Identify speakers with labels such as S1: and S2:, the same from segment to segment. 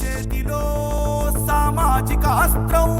S1: చేతిలో సామాజిక అస్త్రం.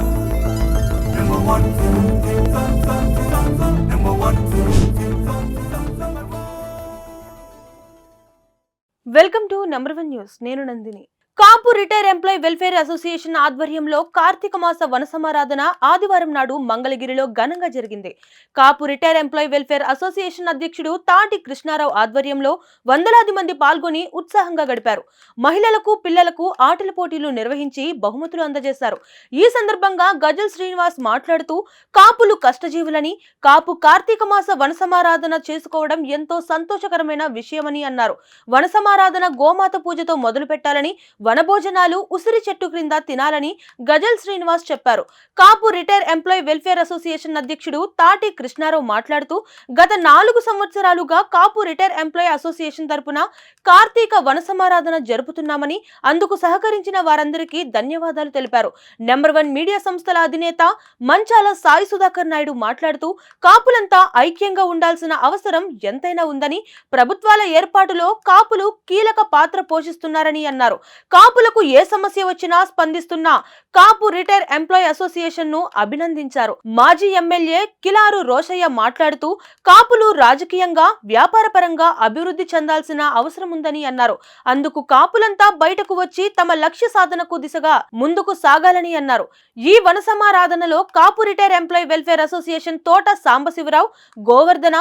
S2: Welcome to number one news నేను Nandini. Kapu retire employee welfare association ఆధ్వర్యంలో కార్తీక మాస వనసమారాధన ఆదివారం నాడు మంగళగిరిలో ఘనంగా జరిగింది. Kapu retire employee welfare association అధ్యక్షుడు తాటి కృష్ణారావు ఆధ్వర్యంలో వందలాది మంది పాల్గొని ఉత్సాహంగా గడిపారు. మహిళలకు పిల్లలకు ఆటల పోటీలు నిర్వహించి బహుమతులు అందజేశారు. ఈ సందర్భంగా గజల్ శ్రీనివాస్ మాట్లాడుతూ కాపులు కష్టజీవులని కాపు కార్తీక మాస వనసమారాధన చేసుకోవడం ఎంతో సంతోషకరమైన విషయమని అన్నారు. వనసమారాధన గోమాత పూజతో మొదలు పెట్టాలని వనభోజనాలు ఉసిరి చెట్టు క్రింద తినాలని గజల్ శ్రీనివాస్ చెప్పారు. Kapu retire employee welfare association అధ్యక్షుడు తాటి కృష్ణారావు మాట్లాడుతూ గత నాలుగు సంవత్సరాలుగా కాపు రిటైర్ ఎంప్లాయ్ అసోసియేషన్ తరపున కార్తీక వన సమారాధన జరుపుతున్నామని అందుకు సహకరించిన వారందరికీ ధన్యవాదాలు తెలిపారు. నెంబర్ వన్ మీడియా సంస్థల అధినేత మంచాల సాయి సుధాకర్ నాయుడు మాట్లాడుతూ కాపులంతా ఐక్యంగా ఉండాల్సిన అవసరం ఎంతైనా ఉందని ప్రభుత్వాల ఏర్పాటులో కాపులు కీలక పాత్ర పోషిస్తున్నారని అన్నారు. కాపులకు ఏ సమస్య వచ్చినా స్పందిస్తున్న కాపు రిటైర్ ఎంప్లాయ్ అసోసియేషన్ను అభినందించారు. మాజీ ఎమ్మెల్యే కిలారు రోషయ్య మాట్లాడుతూ కాపులు రాజకీయంగా వ్యాపారపరంగా అభివృద్ధి చెందాల్సిన అవసరం ఉందని అన్నారు. అందుకు కాపులంతా బయటకు వచ్చి తమ లక్ష్య సాధనకు దిశగా ముందుకు సాగాలని అన్నారు. ఈ వనసమారాధనలో Kapu retire employee welfare association Thota Sambasivarao Govardhana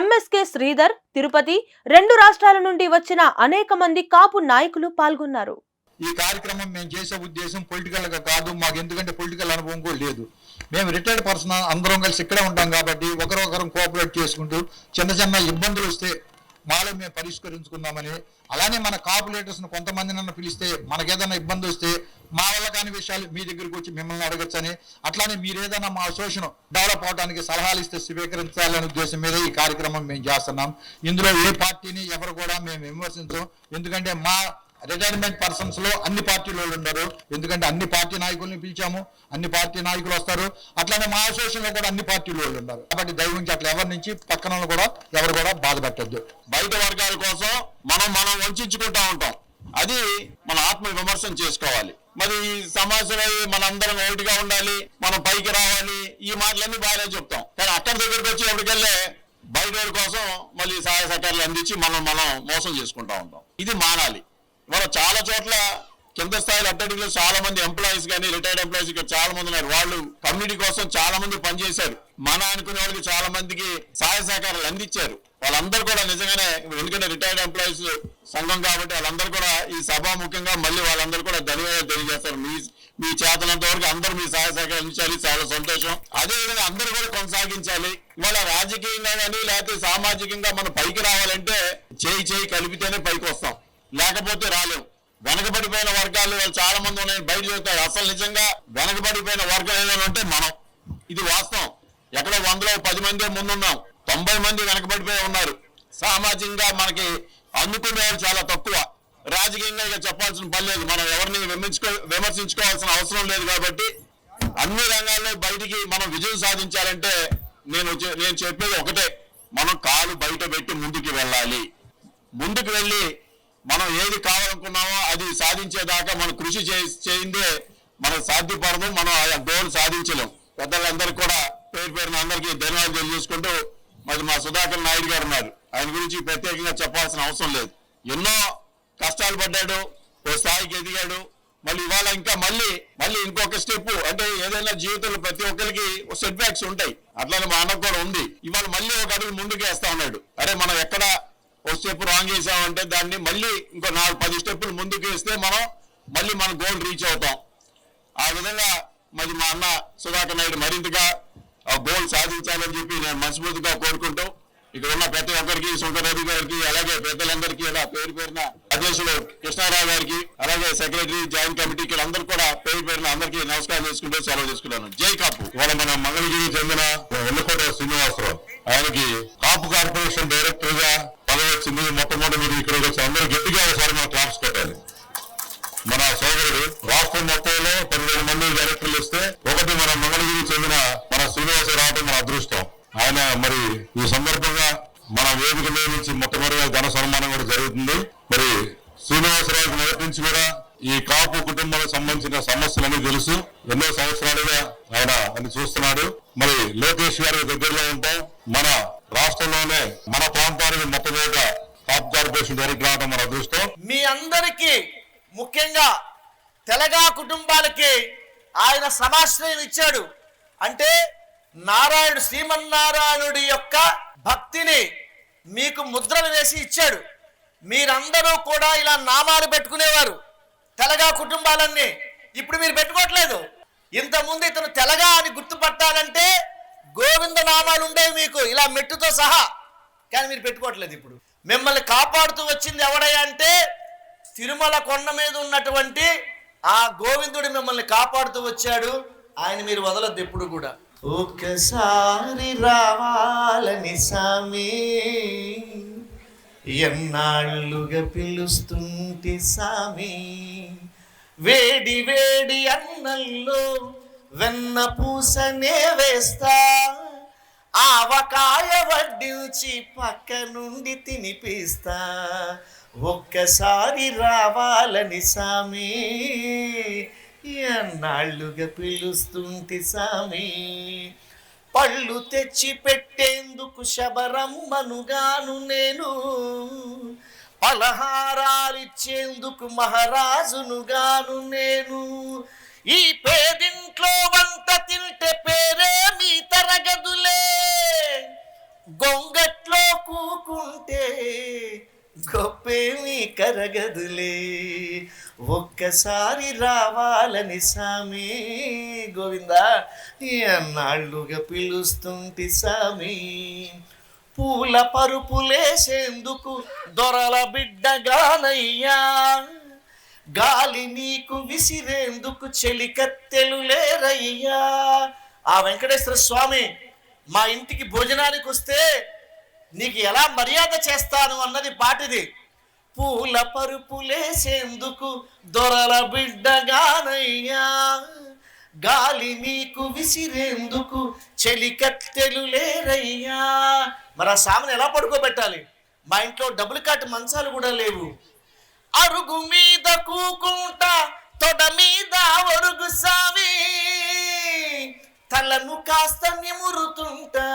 S2: MSK Sridhar Tirupati రెండు రాష్ట్రాల నుండి వచ్చిన అనేక మంది కాపు నాయకులు పాల్గొన్నారు.
S3: ఈ కార్యక్రమం మేము చేసే ఉద్దేశం పొలిటికల్గా కాదు మాకు ఎందుకంటే పొలిటికల్ అనుభవం కూడా లేదు. మేము రిటైర్డ్ పర్సన్ అందరం కలిసి ఇక్కడే ఉంటాం కాబట్టి ఒకరొకరం కోఆపరేట్ చేసుకుంటూ చిన్న చిన్న ఇబ్బందులు వస్తే మాలో మేము పరిష్కరించుకుందామని అలానే మన కాపులేటర్స్ని కొంతమంది నన్ను పిలిస్తే మనకేదైనా ఇబ్బంది వస్తే మా వల్ల కాని విషయాలు మీ దగ్గరికి వచ్చి మిమ్మల్ని అడగొచ్చని అట్లానే మీరు ఏదైనా మా అసోసియేషన్ డెవలప్ అవడానికి సలహాలు ఇస్తే స్వీకరించాలనే ఉద్దేశం మీద ఈ కార్యక్రమం మేము చేస్తున్నాం. ఇందులో ఏ పార్టీని ఎవరు కూడా మేము విమర్శించం. ఎందుకంటే మా రిటైర్మెంట్ పర్సన్స్లో అన్ని పార్టీల వాళ్ళు ఉన్నారు ఎందుకంటే అన్ని పార్టీ నాయకుల్ని పిలిచాము అన్ని పార్టీ నాయకులు వస్తారు. అట్లానే మా అసోసియేషన్లో కూడా అన్ని పార్టీల వాళ్ళు ఉన్నారు కాబట్టి దైవం అట్లా ఎవరి నుంచి పక్కన వాళ్ళు కూడా ఎవరు కూడా బాధ పెట్టద్దు.
S4: బయట వర్గాల కోసం మనం మనం వంచుకుంటా ఉంటాం. అది మన ఆత్మ విమర్శన చేసుకోవాలి. మరి ఈ సమాజంలో మనందరం ఒకటిగా ఉండాలి మనం పైకి రావాలి ఈ మాటలన్నీ బాగానే చెప్తాం. కానీ అక్కడి దగ్గరికి వచ్చి ఎప్పటికెళ్ళే బయట కోసం మళ్ళీ సహాయ సహకారాలు అందించి మనం మనం మోసం చేసుకుంటా ఉంటాం. ఇది మానాలి. మనం చాలా చోట్ల కింద స్థాయిలో అట్టడిలో చాలా మంది ఎంప్లాయీస్ కానీ రిటైర్డ్ ఎంప్లాయీస్ ఇక్కడ చాలా మంది ఉన్నారు. వాళ్ళు కమ్యూనిటీ కోసం చాలా మంది పనిచేశారు. మన అనుకునే వాళ్ళకి చాలా మందికి సహాయ సహకారాలు అందించారు. వాళ్ళందరూ కూడా నిజంగానే ఎందుకంటే రిటైర్డ్ ఎంప్లాయీస్ సంఘం కాబట్టి వాళ్ళందరూ కూడా ఈ సభ ముఖ్యంగా మళ్ళీ వాళ్ళందరూ కూడా ధన్యవాదాలు తెలియజేస్తారు. మీ మీ చేతనంత వరకు అందరూ మీ సహాయ సహకరించాలి చాలా సంతోషం. అదే విధంగా అందరూ కూడా కొనసాగించాలి. ఇవాళ రాజకీయంగా కానీ లేకపోతే సామాజికంగా మనం పైకి రావాలంటే చేయి చేయి కలిపితేనే పైకి వస్తాం. లేకపోతే రాలేం. వెనకబడిపోయిన వర్గాలు వాళ్ళు చాలా మంది ఉన్నాయి బయట చెబుతారు అసలు నిజంగా వెనకబడిపోయిన వర్గం ఏదైనా ఉంటే మనం. ఇది వాస్తవం. ఎక్కడ వందలో పది మంది ముందున్నాం. తొంభై మంది వెనకబడిపోయి ఉన్నారు. సామాజికంగా మనకి అందుకునేవారు చాలా తక్కువ. రాజకీయంగా ఇక చెప్పాల్సిన పని లేదు. మనం ఎవరిని విమర్శించుకో విమర్శించుకోవాల్సిన అవసరం లేదు కాబట్టి అన్ని రంగాల్లో బయటికి మనం విజయం సాధించాలంటే నేను నేను చెప్పేది ఒకటే. మనం కాలు బయట పెట్టి ముందుకు వెళ్ళాలి. ముందుకు వెళ్ళి మనం ఏది కావాలనుకున్నామో అది సాధించేదాకా మనం కృషి చే- చేయిందే మనం సాధ్యపడదు. మనం ఆ గోల్ సాధించలేం. పెద్దలందరికీ కూడా పేరు పేరున అందరికీ ధన్యవాదాలు తెలియజేసుకుంటూ మరి మా సుధాకర్ నాయుడు గారు ఉన్నారు. ఆయన గురించి ప్రత్యేకంగా చెప్పాల్సిన అవసరం లేదు. ఎన్నో కష్టాలు పడ్డాడు ఓ స్థాయికి ఎదిగాడు. మళ్ళీ ఇవాళ ఇంకా మళ్ళీ మళ్ళీ ఇంకొక స్టెప్ అంటే ఏదైనా జీవితంలో ప్రతి ఒక్కరికి సెట్ బ్యాక్స్ ఉంటాయి. అట్లానే మా అన్నకు కూడా ఉంది. ఇవాళ మళ్ళీ ఒక అడుగు ముందుకు వేస్తా ఉన్నాడు. అరే మనం ఎక్కడ ఒక స్టెప్ రాంగ్ చేసామంటే దాన్ని మళ్ళీ ఇంకో నాలుగు పది స్టెప్పులు ముందుకు వేస్తే మనం మళ్ళీ మన గోల్ రీచ్ అవుతాం. ఆ విధంగా మరి మా అన్న సుధాకర్ నాయుడు మరింతగా గోల్ సాధించాలని చెప్పి నేను మనస్ఫూర్తిగా కోరుకుంటూ ఇక్కడ ఉన్న ప్రతి ఒక్కరికి సుంకరవి గారికి అలాగే పెద్దలందరికీ ఇలా పేరు పేరున అధ్యక్షులు కృష్ణారావు గారికి అలాగే సెక్రటరీ జాయింట్ కమిటీ ఇక్కడ అందరూ కూడా పేరు పేరున అందరికీ నమస్కారం చేసుకుంటూ సెలవు తీసుకున్నాను. జై కాపు.
S3: ఇవాళ మన మంగళగిరి చెందిన ఎల్లకోట శ్రీనివాసరావు. ఆయనకి కాపు కార్పొరేషన్ డైరెక్టర్గా పదవి వచ్చింది. మొట్టమొదటి మీరు ఇక్కడ వచ్చి అందరూ గట్టిగా ఒకసారి మనం క్లాప్స్ కొట్టాలి. మన సోదరుడు రాష్ట్రం మొత్తంలో పదివేల మంది డైరెక్టర్లు ఇస్తే ఒకటి మన మంగళగిరి చెందిన మన శ్రీనివాస రావడం మన అదృష్టం. ఆయన మరి ఈ సందర్భంగా మన వేదిక మీద నుంచి మొట్టమొదటిగా ఘన సన్మానం కూడా జరుగుతుంది. మరి శ్రీనివాసరావుకి మొదటి నుంచి కూడా
S4: ఈ కాపు కుటుంబానికి సంబంధించిన సమస్యలన్నీ తెలుసు. ఎన్నో సంవత్సరాలుగా ఆయన అని చూస్తున్నాడు. మరి లోకేష్ గారి దగ్గరలో ఉంటాం. మన రాష్ట్రంలోనే మన ప్రాంతానికి మొట్టమొదట కాపు కార్పొరేషన్ డైరెక్టర్ రావడం మన అదృష్టం.
S5: మీ అందరికీ ముఖ్యంగా తెలగా కుటుంబాలకి ఆయన సమాశ్రయం ఇచ్చాడు. అంటే నారాయణుడు శ్రీమన్నారాయణుడి యొక్క భక్తిని మీకు ముద్రలు వేసి ఇచ్చాడు. మీరందరూ కూడా ఇలా నామాలు పెట్టుకునేవారు తెలగా కుటుంబాలన్నీ. ఇప్పుడు మీరు పెట్టుకోవట్లేదు. ఇంతకుముందు ఇతను తెలగా అని గుర్తుపట్టాలంటే గోవింద నామాలు ఉండేవి మీకు ఇలా మెట్టుతో సహా. కానీ మీరు పెట్టుకోవట్లేదు ఇప్పుడు. మిమ్మల్ని కాపాడుతూ వచ్చింది ఎవడయ్యా అంటే తిరుమల కొండ మీద ఉన్నటువంటి ఆ గోవిందుడు మిమ్మల్ని కాపాడుతూ వచ్చాడు. ఆయన మీరు వదలద్దు ఎప్పుడు కూడా. ఒకసారి రావాలని సామి ఎన్నాళ్ళుగా పిలుస్తుంటే సామి వేడి వేడి అన్నంలో వెన్న పూసనే వేస్తా ఆవకాయ వడ్డించి పక్క నుండి తినిపిస్తా. ఒక్కసారి రావాలని సామి ఎన్నాళ్ళుగా పిలుస్తుంటి సామి. పళ్ళు తెచ్చి పెట్టేందుకు శబరమ్మనుగాను నేను పలహారాలిచ్చేందుకు మహారాజునుగాను నేను. ఈ పేదింట్లో వంట తింటే పేరే మీ తరగదులే గొంగట్లో కూకుంటే గొప్పేమీ కరగదులే ఒక్కసారి రావాలని సామి. గోవిందా ఎన్నాళ్ళుగా పిలుస్తుంటి సామి. పూల పరుపులేసేందుకు దొరల బిడ్డగానయ్యా. గాలి నీకు విసిరేందుకు చెలికత్తెలు లేరయ్యా. ఆ వెంకటేశ్వర స్వామి మా ఇంటికి భోజనానికి వస్తే నీకు ఎలా మర్యాద చేస్తాను అన్నది పాటిది. పూల పరుపులేసేందుకు దొరల బిడ్డగానయ్యా. గాలి నీకు విసిరేందుకు చెలికత్తెలు లేరయ్యా. మరి ఆ సామెను ఎలా పడుకోబెట్టాలి? మా ఇంట్లో డబుల్ కాట్ మంచాలు కూడా లేవు. అరుగు మీద కూకుంటా తొడ మీద ఒరుగు సామి తలను కాస్త నిమురుతుంటా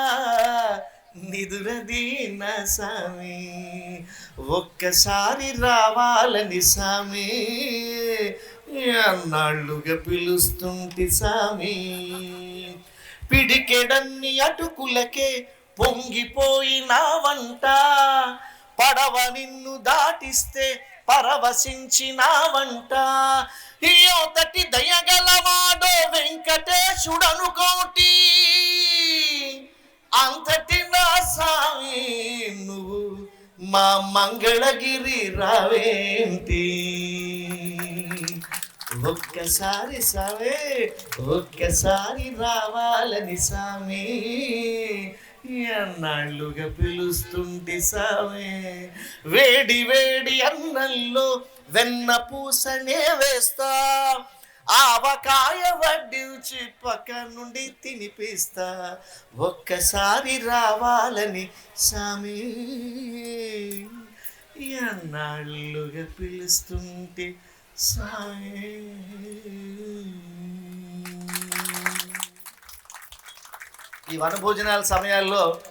S5: నిదురదీన సామి ఒక్కసారి రావాలని సామి అన్నాళ్ళుగా పిలుస్తుంటి సామి. పిడికెడన్ని అటుకులకే పొంగిపోయినావంట పడవ నిన్ను దాటిస్తే పరవశించినావంట యోతటి దయగలవాడో వెంకటేశుడనుకోటి అంతటి మా మంగళగిరి రావేంటి? ఒక్కసారి సామే ఒక్కసారి రావాలని సామి. అన్నాళ్ళుగా పిలుస్తుంటే సామే వేడి వేడి అన్నంలో వెన్న పూసనే వేస్తా. ఆవకాయ వడ్డించి పక్క నుండి తినిపిస్తా. ఒక్కసారి రావాలని సామి. ఎన్నాళ్ళుగా పిలుస్తుంటే సామి. ఈ వనభోజనాల సమయాల్లో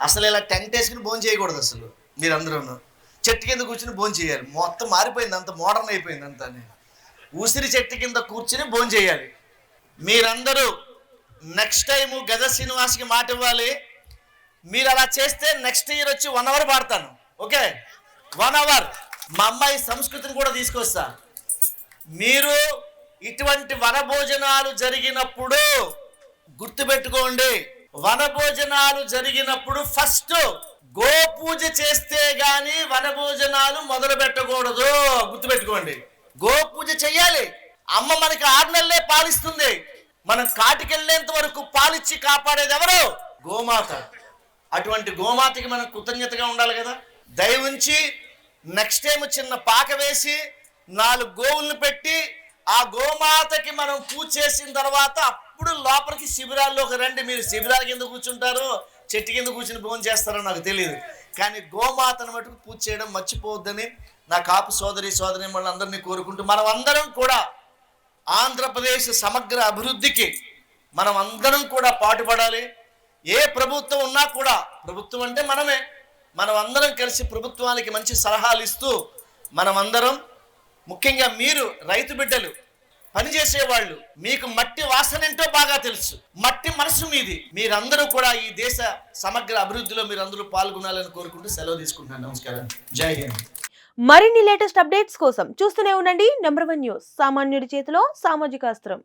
S5: అసలు ఇలా టెంట్ వేసుకుని భోజనం చేయకూడదు అసలు మీరందరూ చెట్టు కింద కూర్చుని భోజనం చేయాలి. మొత్తం మారిపోయింది అంత మోడర్న్ అయిపోయింది అంతా ఉసిరి చెట్టు కింద కూర్చుని భోజనం చేయాలి. మీరందరూ నెక్స్ట్ టైము గజ శ్రీనివాస్కి మాట ఇవ్వాలి. మీరు అలా చేస్తే నెక్స్ట్ ఇయర్ వచ్చి వన్ అవర్ పాడతాను. ఓకే వన్ అవర్ మా అమ్మాయి సంస్కృతిని కూడా తీసుకొస్తా. మీరు ఇటువంటి వనభోజనాలు జరిగినప్పుడు గుర్తుపెట్టుకోండి. వనభోజనాలు జరిగినప్పుడు ఫస్ట్ గోపూజ చేస్తే గాని వనభోజనాలు మొదలు పెట్టకూడదు గుర్తుపెట్టుకోండి. గోపూజ చెయ్యాలి. అమ్మ మనకి ఆరు నెలలే పాలిస్తుంది. మనం కాటికెళ్ళేంత వరకు పాలిచ్చి కాపాడేది ఎవరు? గోమాత. అటువంటి గోమాతకి మనం కృతజ్ఞతగా ఉండాలి కదా. దయవుంచి నెక్స్ట్ టైం చిన్న పాక వేసి నాలుగు గోవులను పెట్టి ఆ గోమాతకి మనం పూజ చేసిన తర్వాత అప్పుడు లోపలికి శిబిరాల్లోకి రండి. మీరు శిబిరాల కింద కూర్చుంటారు. చెట్టు కింద కూర్చుని భోజనం చేస్తారో నాకు తెలియదు కానీ గోమాతను మటుకు పూజ చేయడం మర్చిపోవద్దని నా కాపు సోదరి సోదరి అందరినీ కోరుకుంటూ మనం అందరం కూడా ఆంధ్రప్రదేశ్ సమగ్ర అభివృద్ధికి మనం అందరం కూడా పాటుపడాలి. ఏ ప్రభుత్వం ఉన్నా కూడా ప్రభుత్వం అంటే మనమే మనం అందరం కలిసి ప్రభుత్వానికి మంచి సలహాలు ఇస్తూ మనం అందరం ముఖ్యంగా మీరు రైతు బిడ్డలు పనిచేసేవాళ్ళు మీకు మట్టి వాసన ఏంటో బాగా తెలుసు. మట్టి మనసు మీది. మీరందరూ కూడా ఈ దేశ సమగ్ర అభివృద్ధిలో మీరందరూ పాల్గొనాలని కోరుకుంటూ సెలవు తీసుకుంటున్నాను. నమస్కారం. జై హింద్.
S2: మరిన్ని లేటెస్ట్ అప్డేట్స్ కోసం చూస్తూనే ఉండండి. నెంబర్ వన్ న్యూస్ సామాన్యుడి చేతిలో సామాజిక అస్త్రం.